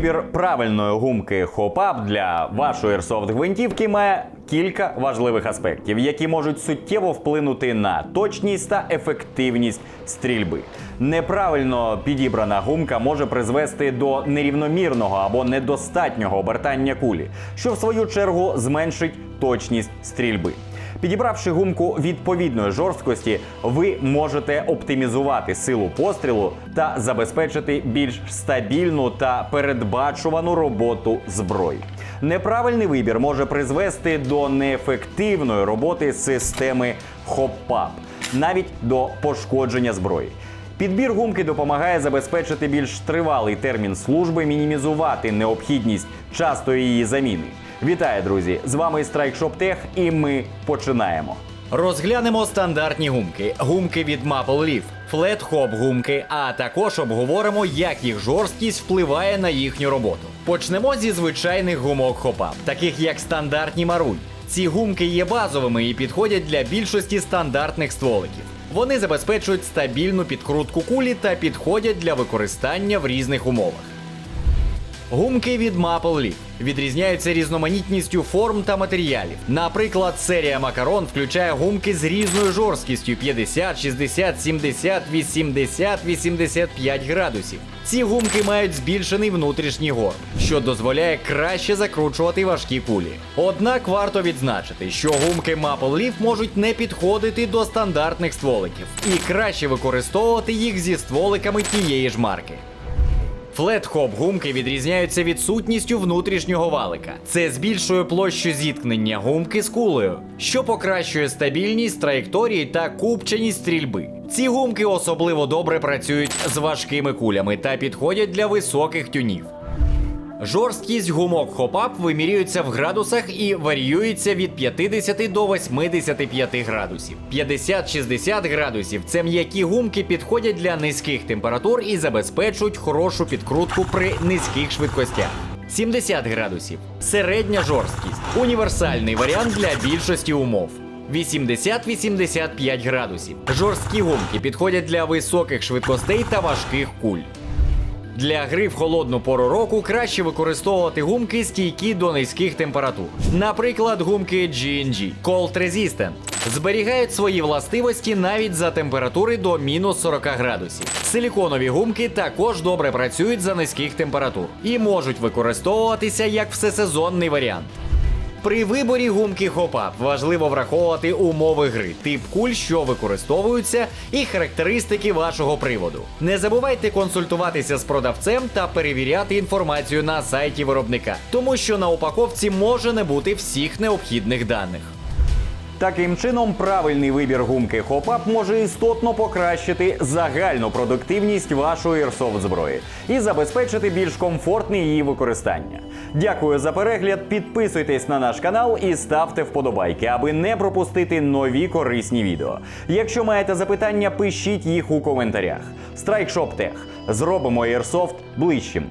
Вибір правильної гумки Hop-Up для вашої Airsoft гвинтівки має кілька важливих аспектів, які можуть суттєво вплинути на точність та ефективність стрільби. Неправильно підібрана гумка може призвести до нерівномірного або недостатнього обертання кулі, що в свою чергу зменшить точність стрільби. Підібравши гумку відповідної жорсткості, ви можете оптимізувати силу пострілу та забезпечити більш стабільну та передбачувану роботу зброї. Неправильний вибір може призвести до неефективної роботи системи хоп-ап, навіть до пошкодження зброї. Підбір гумки допомагає забезпечити більш тривалий термін служби, мінімізувати необхідність частої її заміни. Вітаю, друзі! З вами Strike Shop і ми починаємо. Розглянемо стандартні гумки, гумки від Maple Leaf, Hop гумки, а також обговоримо, як їх жорсткість впливає на їхню роботу. Почнемо зі звичайних гумок хопа, таких як стандартні маруй. Ці гумки є базовими і підходять для більшості стандартних стволиків. Вони забезпечують стабільну підкрутку кулі та підходять для використання в різних умовах. Гумки від Maple Leaf відрізняються різноманітністю форм та матеріалів. Наприклад, серія Макарон включає гумки з різною жорсткістю 50, 60, 70, 80, 85 градусів. Ці гумки мають збільшений внутрішній горб, що дозволяє краще закручувати важкі кулі. Однак варто відзначити, що гумки Maple Leaf можуть не підходити до стандартних стволиків і краще використовувати їх зі стволиками тієї ж марки. Флет-хоп гумки відрізняються відсутністю внутрішнього валика. Це збільшує площу зіткнення гумки з кулею, що покращує стабільність траєкторії та купченість стрільби. Ці гумки особливо добре працюють з важкими кулями та підходять для високих тюнів. Жорсткість гумок хопап вимірюється в градусах і варіюється від 50 до 85 градусів. 50-60 градусів це м'які гумки підходять для низьких температур і забезпечують хорошу підкрутку при низьких швидкостях. 70 градусів середня жорсткість, універсальний варіант для більшості умов. 80-85 градусів. Жорсткі гумки підходять для високих швидкостей та важких куль. Для гри в холодну пору року краще використовувати гумки стійкі до низьких температур. Наприклад, гумки G&G Cold Resistant зберігають свої властивості навіть за температури до мінус 40 градусів. Силіконові гумки також добре працюють за низьких температур і можуть використовуватися як всесезонний варіант. При виборі гумки хопап важливо враховувати умови гри, тип куль, що використовуються, і характеристики вашого приводу. Не забувайте консультуватися з продавцем та перевіряти інформацію на сайті виробника, тому що на упаковці може не бути всіх необхідних даних. Таким чином, правильний вибір гумки Hop-Up може істотно покращити загальну продуктивність вашої Airsoft зброї і забезпечити більш комфортне її використання. Дякую за перегляд. Підписуйтесь на наш канал і ставте вподобайки, аби не пропустити нові корисні відео. Якщо маєте запитання, пишіть їх у коментарях. Shop Зробимо Airsoft ближчим.